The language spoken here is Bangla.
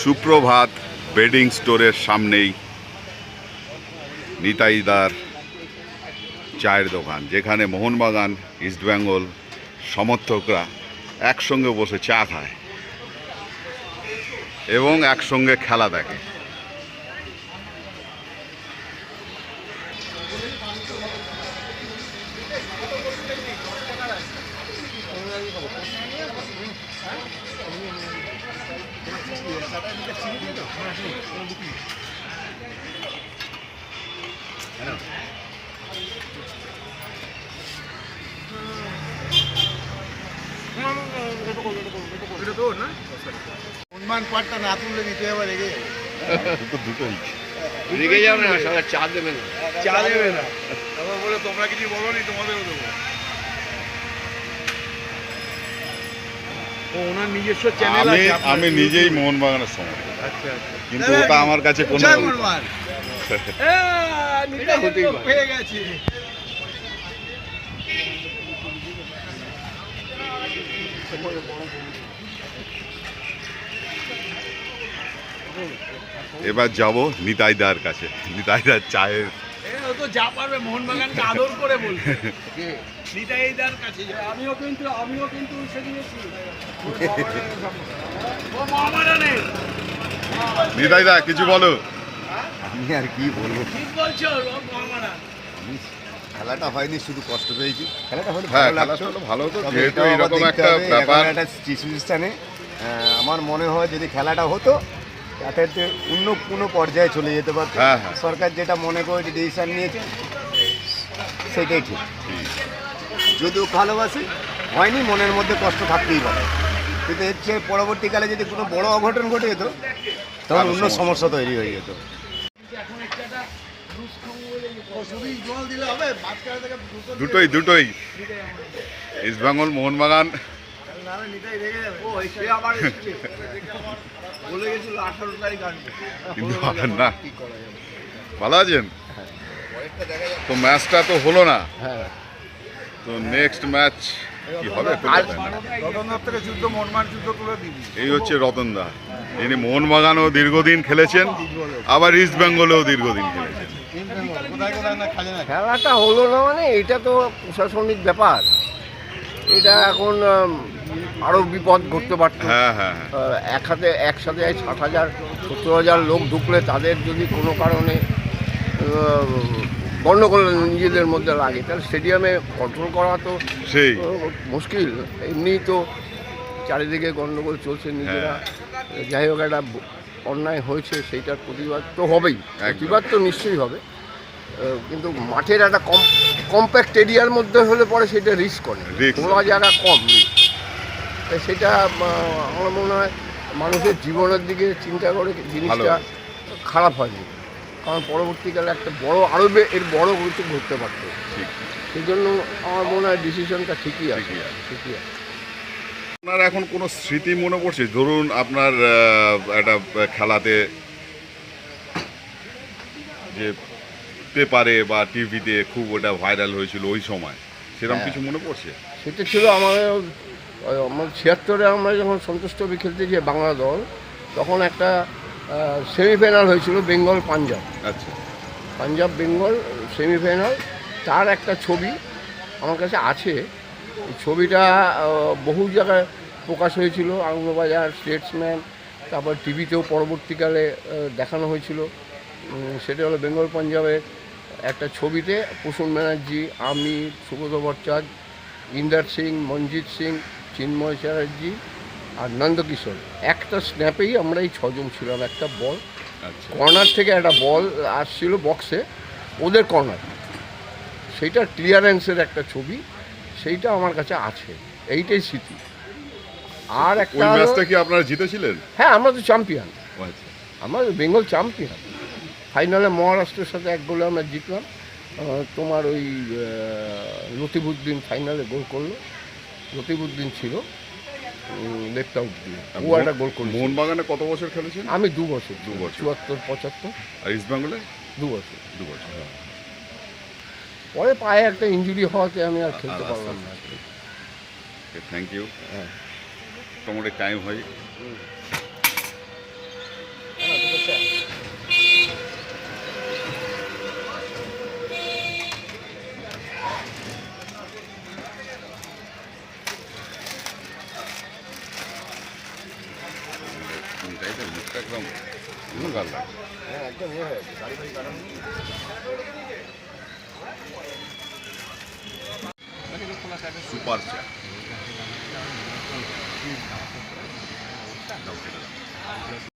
সুপ্রভাত বেডিং স্টোরের সামনেই নিতাইদার চায়ের দোকান, যেখানে মোহনবাগান ইস্টবেঙ্গল সমর্থকরা একসঙ্গে বসে চা খায় এবং একসঙ্গে খেলা দেখে। হনুমান পাটটা না তুললে নিতে আবার রেগে দুটো দুটোই রেগে যাবে না চা দেবে না। চা দেবে না। তারপর বলে তোমরা কিছু বলো নি তোমাদেরও দেবো। ওনার নিজস্ব চ্যানেল আমি আমি নিজেই মোহনবাগানের সমর্থক আচ্ছা আচ্ছা। কিন্তু ওটা আমার কাছে কোনো। পেয়ে গেছি। এবার যাব নিতাইদার কাছে। নিতাইদার চায়ের তো যা পারবে মোহনবাগানকে আদর করে বলবে নিতাইদার কাছে আমিও কিন্তু আমিও কিন্তু সেদিনেছি ও মহামারানের নিতাইদা কিছু বলো। আমি আর কি বলব? ঠিক বলছো ও মহামারান খেলাটা হয়নি শুধু কষ্ট পেয়েছি। খেলাটা হলে হ্যাঁ ভালো লাগতো ভালো হতো যেহেতু এরকম একটা হবে, ব্যাপার। এখন একটা সিচুয়েশনে আমার মনে হয় যদি খেলাটা হতো তাতে তো অন্য কোনো পর্যায়ে চলে যেতে পারত। হ্যাঁ, হ্যাঁ। সরকার যেটা মনে করে ডিসিশন নিয়েছে সেটাই ঠিক। যদিও ভালোবাসি হয়নি মনের মধ্যে কষ্ট থাকতেই পারে। কিন্তু এর চেয়ে পরবর্তীকালে যদি কোনো বড় অঘটন ঘটে যেত তখন অন্য সমস্যা। তৈরি হয়ে যেত। দুটোই দুটোই। ইস্টবেঙ্গল মোহনবাগান কিন্তু আবার না। ভালো আছেন? তো ম্যাচটা তো হলো না। হ্যাঁ। তো নেক্সট ম্যাচ কি হবে এই হচ্ছে রতনদা। ইনি মোহনবাগানও দীর্ঘদিন খেলেছেন আবার ইস্ট বেঙ্গলেও দীর্ঘদিন খেলেছেন। খেলাটা হলো না মানে এটা তো প্রশাসনিক ব্যাপার। এটা এখন উম, আরও বিপদ ঘটতে পারত। হ্যাঁ হ্যাঁ হ্যাঁ। এক হাতে একসাথে ষাট হাজার সত্তর হাজার লোক ঢুকলে তাদের যদি কোনো কারণে গণ্ডগোল নিজেদের মধ্যে লাগে তাহলে স্টেডিয়ামে কন্ট্রোল করা তো সেই। মুশকিল। এমনি তো চারিদিকে গণ্ডগোল চলছে নিজেরা। যাই হোক একটা অন্যায় হয়েছে সেইটার প্রতিবাদ তো হবেই। প্রতিবাদ তো নিশ্চয়ই হবে। কিন্তু মাঠের একটা কম কম্প্যাক্ট এরিয়ার মধ্যে হলে পরে সেটা রিস্ক করে। খোলা জায়গা কম। তাই সেটা আমার মনে হয় মানুষের জীবনের দিকে চিন্তা করে জিনিসটা খারাপ হয়নি। কারণ পরবর্তীকালে একটা বড় আরও এর বড় কিছু ঘটতে পারতো। ঠিক। সেই জন্য আমার মনে হয় ডিসিশনটা ঠিকই আছে। ঠিকই আছে। আপনার এখন কোনো স্মৃতি মনে পড়ছে? ধরুন আপনার একটা খেলাতে যে পেপারে বা টিভিতে খুব ওটা ভাইরাল হয়েছিল ওই সময়। সেরকম হ্যাঁ। কিছু মনে পড়ছে? সেটা ছিল আমাদের আমার ছিয়াত্তরে আমরা যখন সন্তোষ ট্রফি খেলতে যাই বাংলা দল তখন একটা সেমিফাইনাল হয়েছিল বেঙ্গল পাঞ্জাব। আচ্ছা। পাঞ্জাব বেঙ্গল সেমিফাইনাল তার একটা ছবি আমার কাছে আছে। ছবিটা বহু জায়গায় প্রকাশ হয়েছিল আনন্দবাজার স্টেটসম্যান তারপর টিভিতেও পরবর্তীকালে দেখানো হয়েছিল। সেটা হলো বেঙ্গল পাঞ্জাবের একটা ছবিতে প্রসূন ব্যানার্জি আমি সুব্রত ভট্টাচার্য ইন্দার সিং মনজিৎ সিং চিন্ময় চ্যাটার্জি আর নন্দকিশোর। একটা স্ন্যাপেই আমরা এই ছজন ছিলাম একটা বল আচ্ছা। কর্নার থেকে একটা বল আসছিল বক্সে ওদের কর্নার সেইটা ক্লিয়ারেন্সের একটা ছবি সেইটা আমার কাছে আছে। এইটাই স্মৃতি। আর একটা ম্যাচটা কি আপনারা জিতেছিলেন? হ্যাঁ আমরা তো চ্যাম্পিয়ন আচ্ছা। আমরা বেঙ্গল চ্যাম্পিয়ন ফাইনালে মহারাষ্ট্রের সাথে এক গোলে আমরা জিতলাম। তোমার ওই লতিফুদ্দিন ফাইনালে গোল করল। লতিফুদ্দিন ছিল লেফট আউট দিয়ে ও একটা গোল করল মোহনবাগানে কত বছর খেলেছেন? আমি দু বছর দু বছর। চুয়াত্তর পঁচাত্তর। আর ইস্ট বেঙ্গলে? দু বছর। দু বছর। পরে পায়ে একটা ইঞ্জুরি হওয়াতে আমি আর খেলতে পারলাম না। থ্যাংক ইউ হ্যাঁ। তোমার টাইম হয় তুমি তাই তো মুখটা একদম ভালো লাগে হ্যাঁ একদম ইয়ে হয়ে গেছে গাড়ি ফাড়ি কাটানো সুপার চা